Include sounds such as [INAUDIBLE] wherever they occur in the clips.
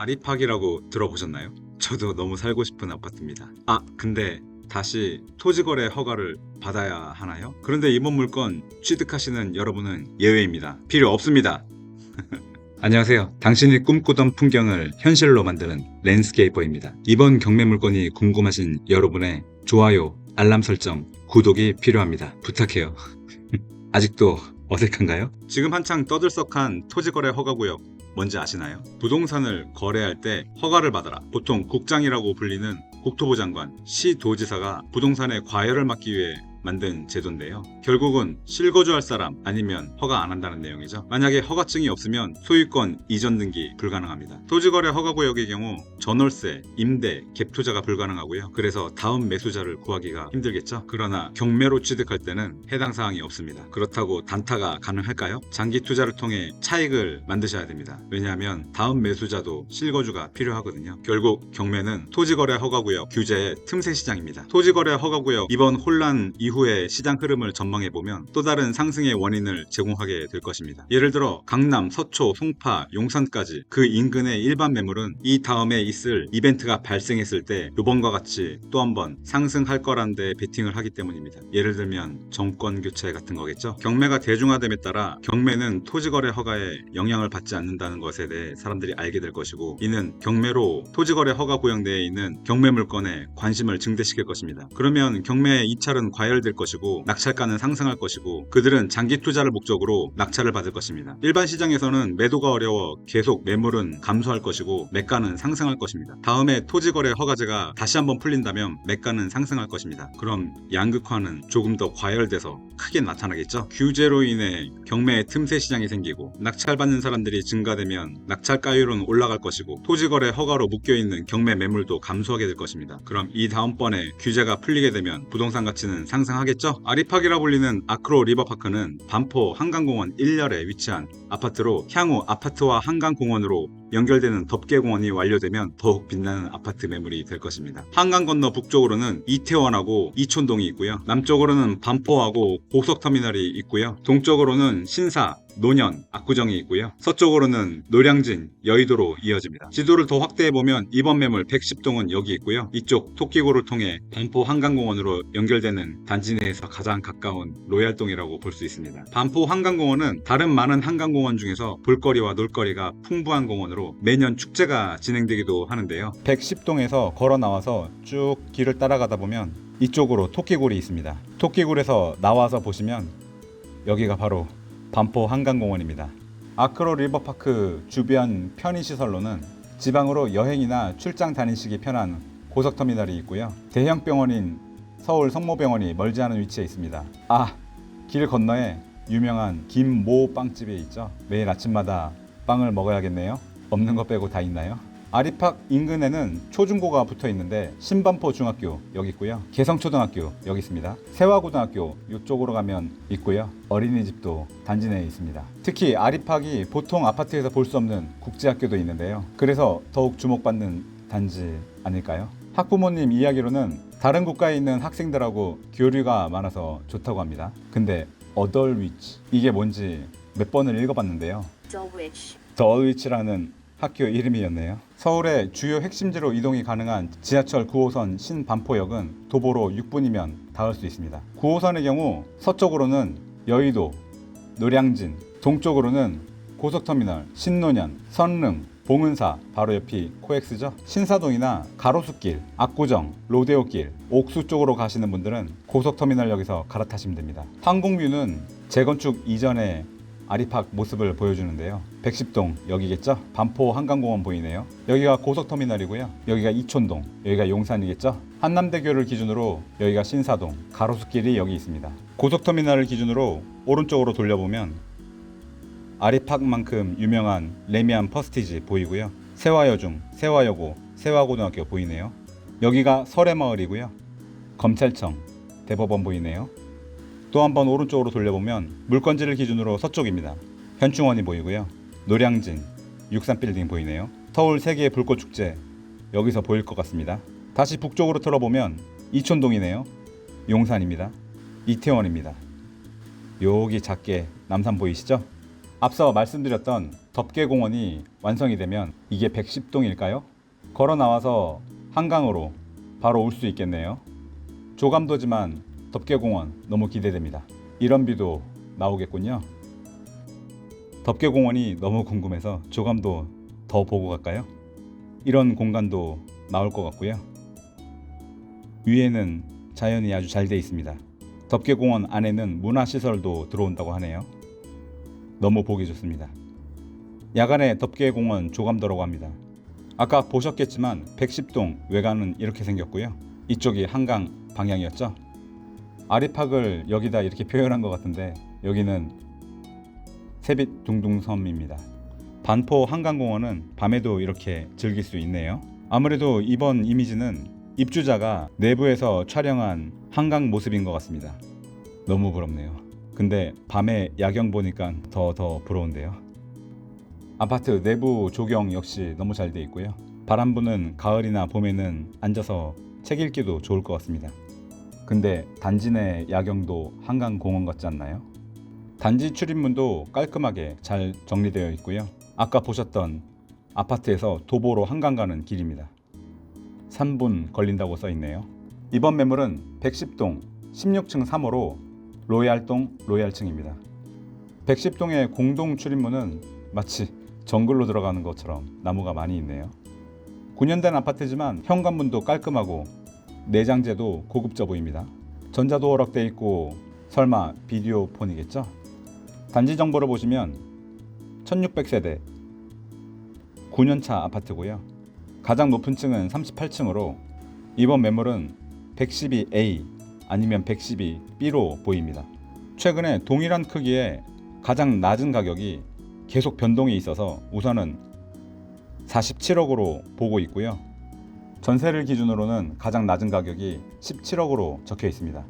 아리팍이라고 들어보셨나요? 저도 너무 살고 싶은 아파트입니다. 아, 근데 다시 토지거래 허가를 받아야 하나요? 그런데 이번 물건 취득하시는 여러분은 예외입니다. 필요 없습니다. [LAUGHS] 안녕하세요. 당신이 꿈꾸던 풍경을 현실로 만드는 랜스케이퍼입니다. 이번 경매 물건이 궁금하신 여러분의 좋아요, 알람 설정, 구독이 필요합니다. 부탁해요. [LAUGHS] 아직도 어색한가요? 지금 한창 떠들썩한 토지거래 허가구역 뭔지 아시나요? 부동산을 거래할 때 허가를 받아라. 보통 국장이라고 불리는 국토부 장관, 시도지사가 부동산에 과열을 막기 위해 만든 제도인데요. 결국은 실거주할 사람 아니면 허가 안 한다는 내용이죠. 만약에 허가증이 없으면 소유권 이전 등기 불가능합니다. 토지거래 허가구역의 경우 전월세, 임대, 갭 투자가 불가능하고요. 그래서 다음 매수자를 구하기가 힘들겠죠. 그러나 경매로 취득할 때는 해당 사항이 없습니다. 그렇다고 단타가 가능할까요? 장기 투자를 통해 차익을 만드셔야 됩니다. 왜냐하면 다음 매수자도 실거주가 필요하거든요. 결국 경매는 토지거래 허가구역 규제의 틈새 시장입니다. 토지거래 허가구역 이번 혼란 이후 의 시장 흐름을 전망해 보면 또 다른 상승의 원인을 제공하게 될 것입니다. 예를 들어 강남, 서초, 송파, 용산까지 그 인근의 일반 매물은 이 다음에 있을 이벤트가 발생했을 때 이번과 같이 또 한번 상승할 거란 데 베팅을 하기 때문입니다. 예를 들면 정권 교체 같은 거겠죠. 경매가 대중화됨에 따라 경매는 토지 거래 허가에 영향을 받지 않는다는 것에 대해 사람들이 알게 될 것이고 이는 경매로 토지 거래 허가 구역 내에 있는 경매 물건에 관심을 증대시킬 것입니다. 그러면 경매의 이찰은 과열 될 것이고 낙찰가는 상승할 것이고 그들은 장기 투자를 목적으로 낙찰을 받을 것입니다. 일반 시장에서는 매도가 어려워 계속 매물은 감소할 것이고 매가는 상승할 것입니다. 다음에 토지거래 허가제가 다시 한번 풀린다면 매가는 상승할 것입니다. 그럼 양극화는 조금 더 과열돼서 크게 나타나겠죠. 규제로 인해 경매의 틈새 시장이 생기고 낙찰받는 사람들이 증가되면 낙찰가율은 올라갈 것이고 토지거래 허가로 묶여있는 경매 매물도 감소하게 될 것입니다. 그럼 이 다음번에 규제가 풀리게 되면 부동산 가치는 상승 하겠죠? 아리팍이라 불리는 아크로 리버파크는 반포 한강공원 1열에 위치한 아파트로 향후 아파트와 한강공원으로 연결되는 덮개공원이 완료되면 더욱 빛나는 아파트 매물이 될 것입니다. 한강 건너 북쪽으로는 이태원하고 이촌동이 있고요. 남쪽으로는 반포하고 고속터미널이 있고요. 동쪽으로는 신사, 노년, 압구정이 있고요. 서쪽으로는 노량진, 여의도로 이어집니다. 지도를 더 확대해 보면 이번 매물 110동은 여기 있고요. 이쪽 토끼고를 통해 반포 한강공원으로 연결되는 단지 내에서 가장 가까운 로얄동이라고 볼 수 있습니다. 반포 한강공원은 다른 많은 한강공원 중에서 볼거리와 놀거리가 풍부한 공원으로 매년 축제가 진행되기도 하는데요. 110동에서 걸어 나와서 쭉 길을 따라가다 보면 이쪽으로 토끼굴이 있습니다. 토끼굴에서 나와서 보시면 여기가 바로 반포 한강공원입니다. 아크로 리버파크 주변 편의시설로는 지방으로 여행이나 출장 다니시기 편한 고속터미널이 있고요. 대형 병원인 서울 성모병원이 멀지 않은 위치에 있습니다. 아, 길 건너에 유명한 김모 빵집이 있죠. 매일 아침마다 빵을 먹어야겠네요. 없는 것 빼고 다 있나요? 아리팍 인근에는 초중고가 붙어 있는데 신반포 중학교 여기 있고요. 개성초등학교 여기 있습니다. 세화고등학교 이쪽으로 가면 있고요. 어린이집도 단지 내에 있습니다. 특히 아리팍이 보통 아파트에서 볼 수 없는 국제학교도 있는데요. 그래서 더욱 주목받는 단지 아닐까요? 학부모님 이야기로는 다른 국가에 있는 학생들하고 교류가 많아서 좋다고 합니다. 근데 어덜 위치 이게 뭔지 몇 번을 읽어봤는데요. 더위치라는 학교 이름이었네요. 서울의 주요 핵심지로 이동이 가능한 지하철 9호선 신반포역은 도보로 6분이면 닿을 수 있습니다. 9호선의 경우 서쪽으로는 여의도, 노량진, 동쪽으로는 고속터미널, 신논현, 선릉, 봉은사 바로 옆이 코엑스죠. 신사동이나 가로수길, 압구정, 로데오길, 옥수 쪽으로 가시는 분들은 고속터미널역에서 갈아타시면 됩니다. 항공뷰는 재건축 이전의 아리팍 모습을 보여주는데요. 110동 여기겠죠? 반포 한강공원 보이네요. 여기가 고속터미널이고요. 여기가 이촌동, 여기가 용산이겠죠? 한남대교를 기준으로 여기가 신사동, 가로수길이 여기 있습니다. 고속터미널을 기준으로 오른쪽으로 돌려보면 아리팍만큼 유명한 레미안 퍼스티지 보이고요. 세화여중, 세화여고, 세화고등학교 보이네요. 여기가 설해마을이고요. 검찰청, 대법원 보이네요. 또 한번 오른쪽으로 돌려보면 물건지를 기준으로 서쪽입니다. 현충원이 보이고요. 노량진, 육산빌딩 보이네요. 서울 세계 불꽃축제 여기서 보일 것 같습니다. 다시 북쪽으로 틀어보면 이촌동이네요. 용산입니다. 이태원입니다. 여기 작게 남산 보이시죠? 앞서 말씀드렸던 덮개공원이 완성이 되면 이게 110동일까요? 걸어 나와서 한강으로 바로 올 수 있겠네요. 조감도지만 덮개공원 너무 기대됩니다. 이런 뷰도 나오겠군요. 덮개공원이 너무 궁금해서 조감도 더 보고 갈까요? 이런 공간도 나올 것 같고요. 위에는 자연이 아주 잘 돼 있습니다. 덮개공원 안에는 문화시설도 들어온다고 하네요. 너무 보기 좋습니다. 야간에 덮개공원 조감도라고 합니다. 아까 보셨겠지만 110동 외관은 이렇게 생겼고요. 이쪽이 한강 방향이었죠. 아리팍을 여기다 이렇게 표현한 것 같은데 여기는 세빛 둥둥섬입니다. 반포 한강공원은 밤에도 이렇게 즐길 수 있네요. 아무래도 이번 이미지는 입주자가 내부에서 촬영한 한강 모습인 것 같습니다. 너무 부럽네요. 근데 밤에 야경 보니까 더더 부러운데요. 아파트 내부 조경 역시 너무 잘 돼 있고요. 바람 부는 가을이나 봄에는 앉아서 책 읽기도 좋을 것 같습니다. 근데 단지 내 야경도 한강 공원 같지 않나요? 단지 출입문도 깔끔하게 잘 정리되어 있고요. 아까 보셨던 아파트에서 도보로 한강 가는 길입니다. 3분 걸린다고 써 있네요. 이번 매물은 110동 16층 3호로 로얄동 로얄층입니다. 110동의 공동 출입문은 마치 정글로 들어가는 것처럼 나무가 많이 있네요. 9년 된 아파트지만 현관문도 깔끔하고 내장재도 고급져 보입니다. 전자도 허락돼 있고 설마 비디오 폰이겠죠? 단지 정보를 보시면 1600세대 9년차 아파트고요. 가장 높은 층은 38층으로 이번 매물은 112A 아니면 112B로 보입니다. 최근에 동일한 크기의 가장 낮은 가격이 계속 변동이 있어서 우선은 47억으로 보고 있고요. 전세를 기준으로는 가장 낮은 가격이 17억으로 적혀 있습니다.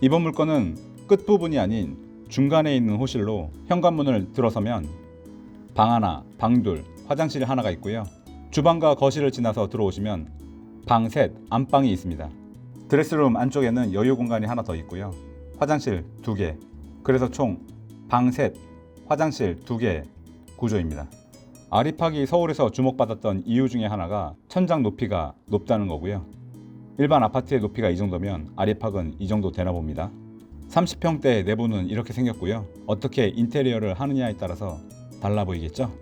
이번 물건은 끝부분이 아닌 중간에 있는 호실로 현관문을 들어서면 방 하나, 방 둘, 화장실 하나가 있고요. 주방과 거실을 지나서 들어오시면 방 셋, 안방이 있습니다. 드레스룸 안쪽에는 여유 공간이 하나 더 있고요. 화장실 두 개. 그래서 총 방 셋, 화장실 두 개 구조입니다. 아리팍이 서울에서 주목받았던 이유 중에 하나가 천장 높이가 높다는 거고요. 일반 아파트의 높이가 이 정도면 아리팍은 이 정도 되나 봅니다. 30평대 내부는 이렇게 생겼고요. 어떻게 인테리어를 하느냐에 따라서 달라 보이겠죠?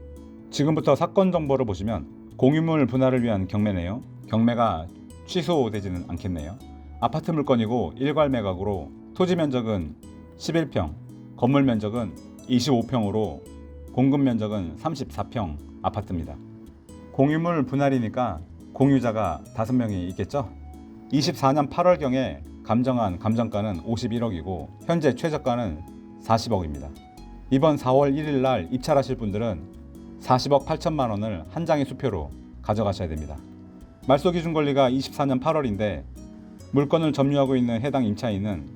지금부터 사건 정보를 보시면 공유물 분할을 위한 경매네요. 경매가 취소되지는 않겠네요. 아파트 물건이고 일괄 매각으로 토지 면적은 11평, 건물 면적은 25평으로 공급 면적은 34평 아파트입니다. 공유물 분할이니까 공유자가 5명이 있겠죠? 24년 8월경에 감정한 감정가는 51억이고 현재 최저가는 40억입니다. 이번 4월 1일 날 입찰하실 분들은 40억 8천만 원을 한 장의 수표로 가져가셔야 됩니다. 말소 기준 권리가 24년 8월인데 물건을 점유하고 있는 해당 임차인은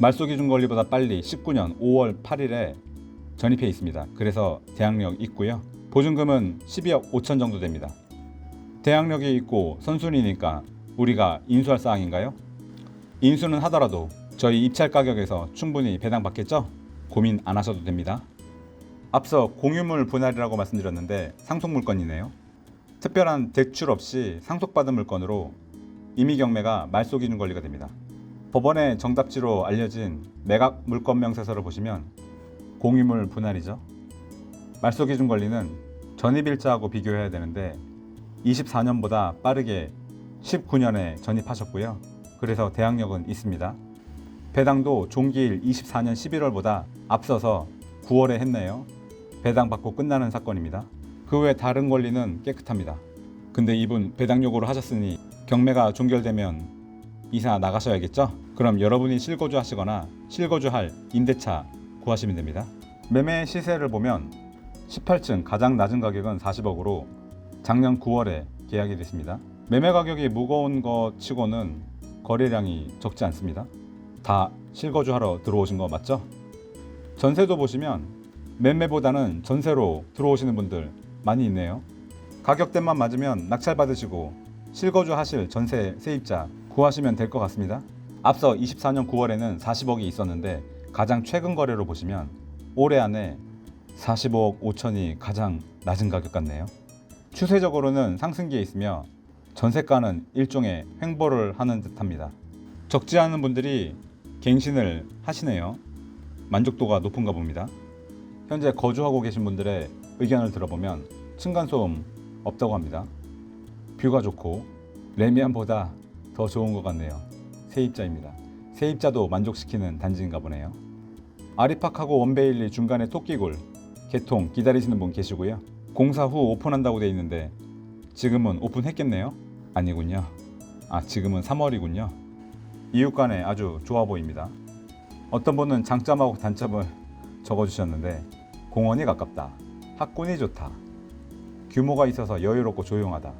말소 기준 권리보다 빨리 19년 5월 8일에 전입해 있습니다. 그래서 대항력 있고요. 보증금은 12억 5천 정도 됩니다. 대항력이 있고 선순위니까 우리가 인수할 사항인가요? 인수는 하더라도 저희 입찰 가격에서 충분히 배당 받겠죠? 고민 안 하셔도 됩니다. 앞서 공유물 분할이라고 말씀드렸는데 상속 물건이네요. 특별한 대출 없이 상속받은 물건으로 임의 경매가 말소 기준 권리가 됩니다. 법원의 정답지로 알려진 매각 물건 명세서를 보시면 공유물 분할이죠. 말소 기준 권리는 전입일자하고 비교해야 되는데 24년보다 빠르게 19년에 전입하셨고요. 그래서 대항력은 있습니다. 배당도 종기일 24년 11월보다 앞서서 9월에 했네요. 배당 받고 끝나는 사건입니다. 그 외 다른 권리는 깨끗합니다. 근데 이분 배당 요구를 하셨으니 경매가 종결되면 이사 나가셔야겠죠? 그럼 여러분이 실거주 하시거나 실거주할 임대차 구하시면 됩니다. 매매 시세를 보면 18층 가장 낮은 가격은 40억으로 작년 9월에 계약이 됐습니다. 매매 가격이 무거운 것 치고는 거래량이 적지 않습니다. 다 실거주 하러 들어오신 거 맞죠? 전세도 보시면 매매보다는 전세로 들어오시는 분들 많이 있네요. 가격대만 맞으면 낙찰 받으시고 실거주 하실 전세 세입자 구하시면 될 것 같습니다. 앞서 24년 9월에는 40억이 있었는데 가장 최근 거래로 보시면 올해 안에 45억 5천이 가장 낮은 가격 같네요. 추세적으로는 상승기에 있으며 전세가는 일종의 횡보를 하는 듯합니다. 적지 않은 분들이 갱신을 하시네요. 만족도가 높은가 봅니다. 현재 거주하고 계신 분들의 의견을 들어보면 층간소음 없다고 합니다. 뷰가 좋고 레미안보다 더 좋은 것 같네요. 세입자입니다. 세입자도 만족시키는 단지인가 보네요. 아리팍하고 원베일리 중간에 토끼굴 개통 기다리시는 분 계시고요. 공사 후 오픈한다고 돼 있는데 지금은 오픈했겠네요? 아니군요. 아 지금은 3월이군요. 이웃 간에 아주 좋아 보입니다. 어떤 분은 장점하고 단점을 적어주셨는데 공원이 가깝다. 학군이 좋다. 규모가 있어서 여유롭고 조용하다.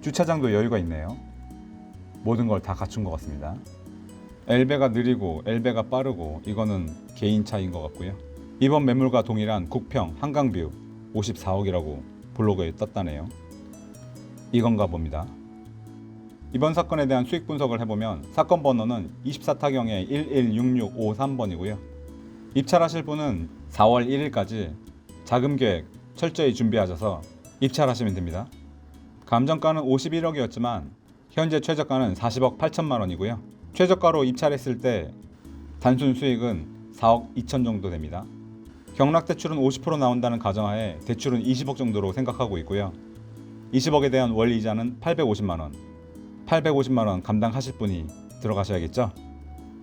주차장도 여유가 있네요. 모든 걸 다 갖춘 것 같습니다. 엘베가 느리고 엘베가 빠르고 이거는 개인 차이인 것 같고요. 이번 매물과 동일한 국평 한강뷰 54억이라고 블로그에 떴다네요. 이건가 봅니다. 이번 사건에 대한 수익 분석을 해보면 사건 번호는 24타경의 116653번이고요. 입찰하실 분은 4월 1일까지 자금 계획 철저히 준비하셔서 입찰하시면 됩니다. 감정가는 51억이었지만 현재 최저가는 40억 8천만 원이고요. 최저가로 입찰했을 때 단순 수익은 4억 2천 정도 됩니다. 경락 대출은 50% 나온다는 가정하에 대출은 20억 정도로 생각하고 있고요. 20억에 대한 월 이자는 850만 원. 850만 원 감당하실 분이 들어가셔야겠죠.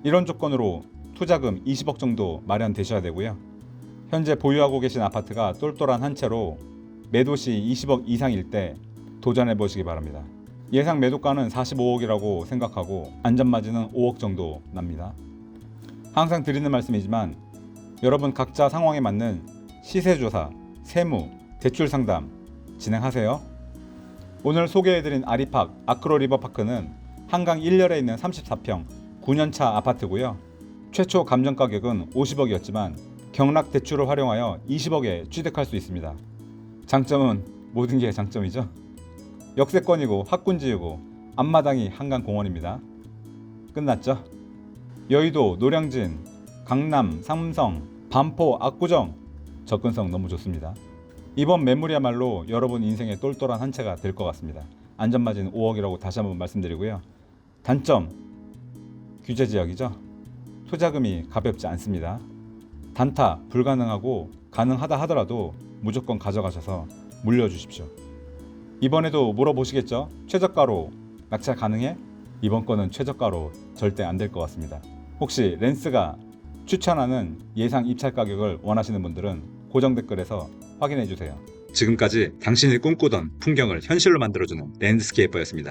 이런 조건으로 투자금 20억 정도 마련되셔야 되고요. 현재 보유하고 계신 아파트가 똘똘한 한 채로 매도 시 20억 이상일 때 도전해 보시기 바랍니다. 예상 매도가는 45억이라고 생각하고 안전마진은 5억 정도 납니다. 항상 드리는 말씀이지만 여러분 각자 상황에 맞는 시세 조사, 세무, 대출 상담 진행하세요. 오늘 소개해드린 아리팍 아크로 리버파크는 한강 1열에 있는 34평 9년차 아파트고요. 최초 감정 가격은 50억이었지만 경락 대출을 활용하여 20억에 취득할 수 있습니다. 장점은 모든 게 장점이죠. 역세권이고 학군지이고 앞마당이 한강 공원입니다. 끝났죠? 여의도, 노량진, 강남, 삼성, 반포, 압구정 접근성 너무 좋습니다. 이번 매물이야말로 여러분 인생의 똘똘한 한 채가 될 것 같습니다. 안전마진 5억이라고 다시 한번 말씀드리고요. 단점 규제 지역이죠. 투자금이 가볍지 않습니다. 단타 불가능하고 가능하다 하더라도 무조건 가져가셔서 물려주십시오. 이번에도 물어보시겠죠? 최저가로 낙찰 가능해? 이번 건은 최저가로 절대 안 될 것 같습니다. 혹시 렌스가 추천하는 예상 입찰 가격을 원하시는 분들은 고정 댓글에서 확인해 주세요. 지금까지 당신이 꿈꾸던 풍경을 현실로 만들어주는 랜드스케이퍼였습니다.